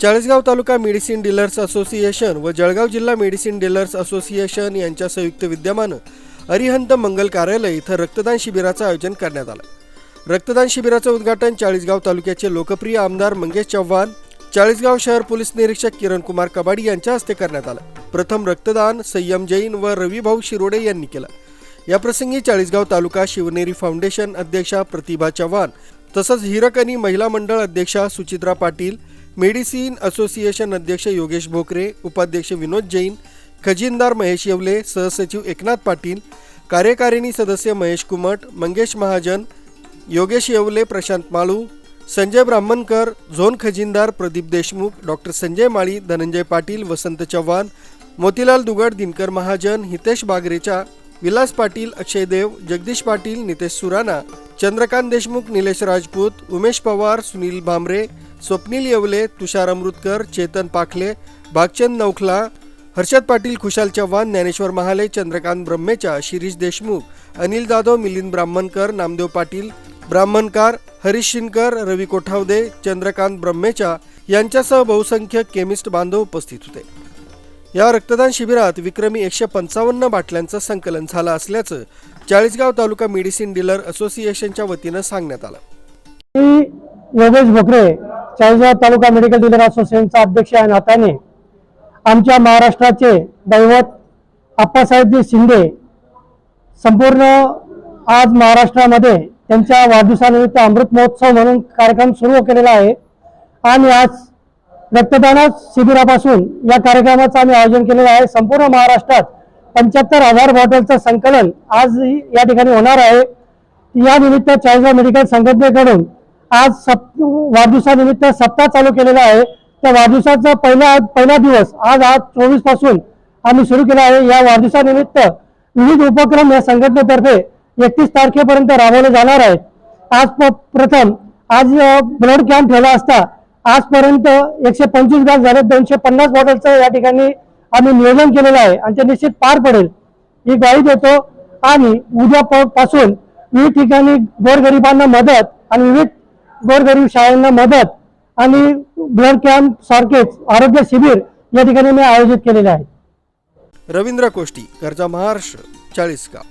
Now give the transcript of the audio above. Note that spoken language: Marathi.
Chalisgaon taluka medicine dealers association व जळगाव जिल्हा मेडिसिन डीलर्स असोसिएशन यांच्या संयुक्त विद्यमानं अरिहंत मंगल कार्यालय इथं रक्तदान शिबिराचं आयोजन करण्यात आलं. रक्तदान शिबिराचं उद्घाटन चाळीसगाव तालुक्याचे लोकप्रिय आमदार मंगेश चव्हाण चाळीसगाव शहर पोलीस निरीक्षक किरण कुमार कबाडी यांच्या हस्ते करण्यात आलं. प्रथम रक्तदान संयम जैन व रविभाऊ शिरोडे यांनी केलं. याप्रसंगी चाळीसगाव तालुका शिवनेरी फाउंडेशन अध्यक्षा प्रतिभा चव्हाण तसंच हिरकणी महिला मंडळ अध्यक्षा सुचित्रा पाटील मेडिसिन असोसिएशन अध्यक्ष योगेश भोकरे उपाध्यक्ष विनोद जैन खजिनदार महेश येवले सहसचिव एकनाथ पाटील कार्यकारिणी सदस्य महेश कुमट मंगेश महाजन योगेश येवले प्रशांत माळू संजय ब्राह्मणकर झोन खजिनदार प्रदीप देशमुख डॉक्टर संजय माळी धनंजय पाटील वसंत चव्हाण मोतीलाल दुगड दिनकर महाजन हितेश बागरेचा विलास पाटील अक्षय देव जगदीश पाटील नितेश सुराणा चंद्रकांत देशमुख निलेश राजपूत उमेश पवार सुनील भांबरे स्वप्नील येवले तुषार अमृतकर चेतन पाखले भागचंद नौखला हर्षद पाटील खुशाल चव्हाण ज्ञानेश्वर महाले चंद्रकांत ब्रह्मेचा शिरीष देशमुख अनिल जाधव मिलिंद ब्राह्मणकर नामदेव पाटील ब्राह्मणकार हरीश शिनकर रवी कोठावदे चंद्रकांत ब्रह्मेचा यांच्यासह बहुसंख्य केमिस्ट बांधव उपस्थित होते. या रक्तदान शिबिरात विक्रमी एकशे पंचावन्न बाटल्यांचं संकलन झालं असल्याचं चाळीसगाव तालुका मेडिसिन डीलर असोसिएशनच्या वतीनं सांगण्यात आलं. मी योगेश भोकरे चाळीसगाव तालुका मेडिकल डीलर असोसिएशनचा अध्यक्ष या नात्याने आमच्या महाराष्ट्राचे दैवत आप्पासाहेबजी शिंदे संपूर्ण आज महाराष्ट्रामध्ये त्यांच्या वाढदिवसानिमित्त अमृत महोत्सव म्हणून कार्यक्रम सुरू केलेला आहे. आणि आज रक्तदान शिबिरापासून या कार्यक्रमाचं आम्ही आयोजन केलेलं आहे. संपूर्ण महाराष्ट्रात पंच्याहत्तर हजार बॉटलचं संकलन आज या ठिकाणी होणार आहे. या निमित्त चाळीसगाव मेडिकल संघटनेकडून आज सप वाढदिवसानिमित्त सप्ताह चालू केलेला आहे. त्या वाढदिवसाचा पहिला पहिला दिवस आज आज चोवीसपासून आम्ही सुरू केला आहे. या वाढदिवसानिमित्त विविध उपक्रम या संघटनेतर्फे एकतीस तारखेपर्यंत राबवले जाणार आहे आज प्रथम आज ब्लड कॅम्प ठेवला असता आजपर्यंत एकशे पंचवीस बॅग झाले. दोनशे पन्नास बॉटलचं या ठिकाणी आम्ही नियोजन केलेलं आहे. आणि ते निश्चित पार पडेल. ही ग्वाही देतो. आणि उद्यापासून पासून विविध ठिकाणी गोरगरिबांना मदत आणि विविध गोरगरीब शाळांना मदत आणि ब्लड कॅम्प सारखेच आरोग्य शिबिर या ठिकाणी मी आयोजित केलेले आहे. रवींद्र कोष्टी गरजा महाराष्ट्र चाळीसगाव.